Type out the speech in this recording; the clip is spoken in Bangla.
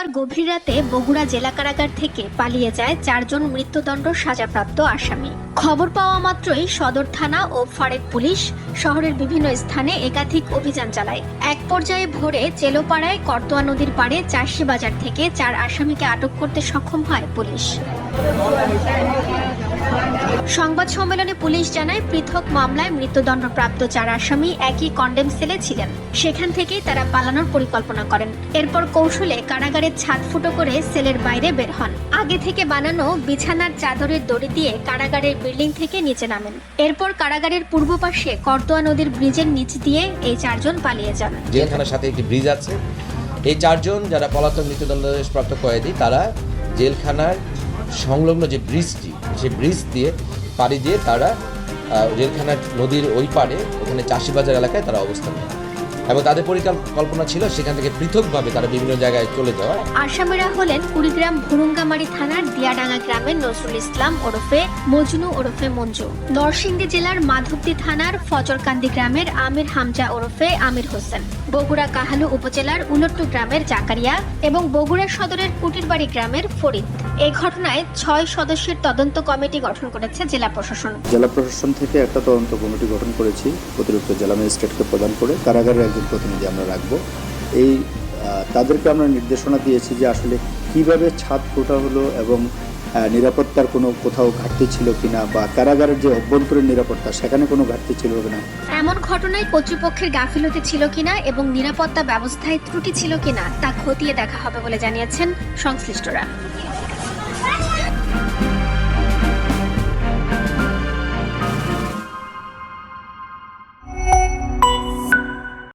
রবিবার গভীর রাতে বগুড়া জেলা কারাগার থেকে পালিয়ে যায় চারজন মৃত্যুদণ্ড সাজাপ্রাপ্ত আসামি। খবর পাওয়া মাত্রই সদর থানা ও ফারেক পুলিশ শহরের বিভিন্ন স্থানে একাধিক অভিযান চালায়। এক পর্যায়ে ভোরে চেলোপাড়ায় করতোয়া নদীর পাড়ে চাষি বাজার থেকে চার আসামিকে আটক করতে সক্ষম হয় পুলিশ। সংবাদ সম্মেলনে পুলিশ জানায়, পৃথক মামলায় মৃত্যুদণ্ডপ্রাপ্ত চার আসামি একই কন্ডেম সেলে ছিলেন। সেখান থেকেই তারা পালানোর পরিকল্পনা করেন। এরপর কৌশলে কারাগারের ছাদ ফুটো করে সেলের বাইরে বের হন। আগে থেকে বানানো বিছানার চাদরের দড়ি দিয়ে কারাগারের বিল্ডিং থেকে নিচে নামেন। এরপর কারাগারের পূর্ব পাশে করতোয়া নদীর ব্রিজের নিচ দিয়ে এই চারজন পালিয়ে যান। জেলখানার সাথে একটি ব্রিজ আছে। এই চারজন যারা পলাতক মৃত্যুদণ্ডপ্রাপ্ত কয়েদি, তারা জেলখানার সংলগ্ন যে ব্রিজটি সেই ব্রিজ দিয়ে পাড়ি দিয়ে তারা জেলখানার নদীর ওই পাড়ে ওখানে চাষিবাজার এলাকায় তারা অবস্থান নেয়। এবং তাদের পরিকল্পনা ছিল সেখান থেকে পৃথকভাবে তারা বিভিন্ন জায়গায় চলে যাওয়া আসামিরা হলেন কুড়িগ্রাম ভুরুঙ্গামারি থানার দিয়াডাঙ্গা গ্রামের নজরুল ইসলাম ওরফে মজনু ওরফে মঞ্জু। নরসিংদী জেলার মাধবদী থানার ফজরকান্দি গ্রামের আমির হামজা ওরফে আমির হোসেন। বগুড়া কাহালু উপজেলার উলট্টু গ্রামের জাকারিয়া এবং বগুড়া সদরের কুটিরবাড়ি গ্রামের ফরিদ। এই ঘটনায় ছয় সদস্যের তদন্ত কমিটি গঠন করেছে জেলা প্রশাসন। জেলা প্রশাসন থেকে একটা তদন্ত কমিটি গঠন করেছি অতিরিক্ত জেলা ম্যাজিস্ট্রেটকে প্রদান করে। কারাগারের একজন প্রতিনিধি আমরা রাখব। এই তাদেরকে আমরা নির্দেশনা দিয়েছি যে আসলে কীভাবে ছাদ ফোটা হলো এবং নিরাপত্তার কোনো কোথাও ঘাটতি ছিল কিনা বা কারাগারের যে অভ্যন্তরীণ নিরাপত্তা সেখানে কোনো ঘাটতি ছিল কিনা। এমন ঘটনায় কর্তৃপক্ষের গাফিলতি ছিল কিনা এবং নিরাপত্তা ব্যবস্থায় ত্রুটি ছিল কিনা তা খতিয়ে দেখা হবে বলে জানিয়েছেন সংশ্লিষ্টরা।